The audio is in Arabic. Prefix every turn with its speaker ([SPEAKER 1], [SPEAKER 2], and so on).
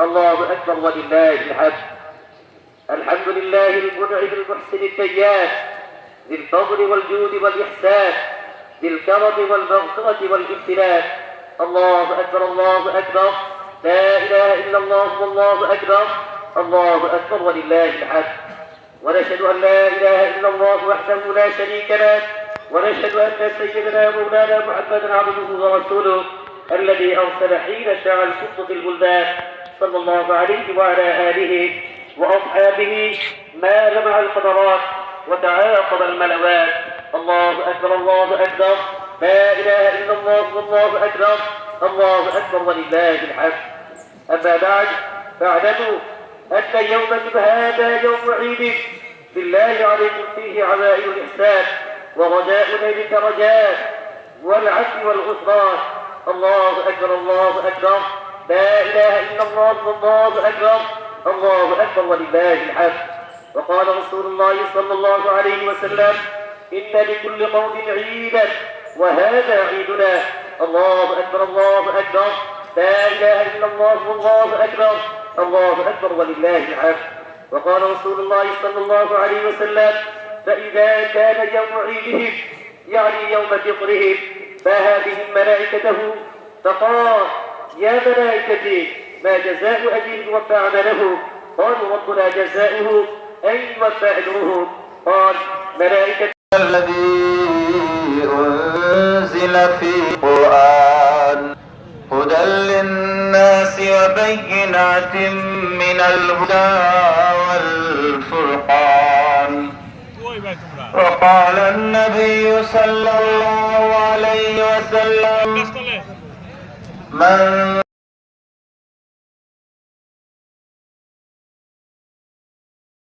[SPEAKER 1] الله أكبر ولله الحمد. الحمد لله المنعم المحسن التيان ذي الفضل والجود والإحسان ذي الكرم والمغفرة والامتنان. الله أكبر الله أكبر. لا إله إلا الله والله أكبر. الله أكبر ولله الحمد. ونشهد أن لا إله إلا الله وحده لا شريك له. ونشهد أن سيدنا مولانا محمدا عبده ورسوله الذي أرسل حين شاع القط في البلدان. صلى الله عليه وعلى آله وأصحابه ما جمع القدرات وتعاقب الملوات. الله أكبر الله أكبر. لا إله إلا الله والله أكبر. الله أكبر ولله الحمد. أما بعد فاعلموا أن يومكم هذا يوم عيد. بالله عليكم فيه عزائم الإحسان ورجاء ذلك رجاء والعفو والغفران الله أكبر الله أكبر. لا إله إلا الله والله أكبر الله أكبر ولله الحمد. وقال رسول الله صلى الله عليه وسلم إن لكل قوم عيدا وهذا عيدنا. الله أكبر الله أكبر. لا إله إلا الله والله أكبر. الله أكبر ولله الحمد. وقال رسول الله صلى الله عليه وسلم فإذا كان يوم عيدهم يعني يوم فطرهم فها بهم ملائكته فقال يا ملائكتي ما جزاء أجر وفى عمله؟ قالوا ربنا جزاؤه أن يوفى أجره قال ملائكة
[SPEAKER 2] الذي أنزل في القرآن هدى للناس وبينات من الهدى والفرقان. وقال النبي صلى الله عليه وسلم من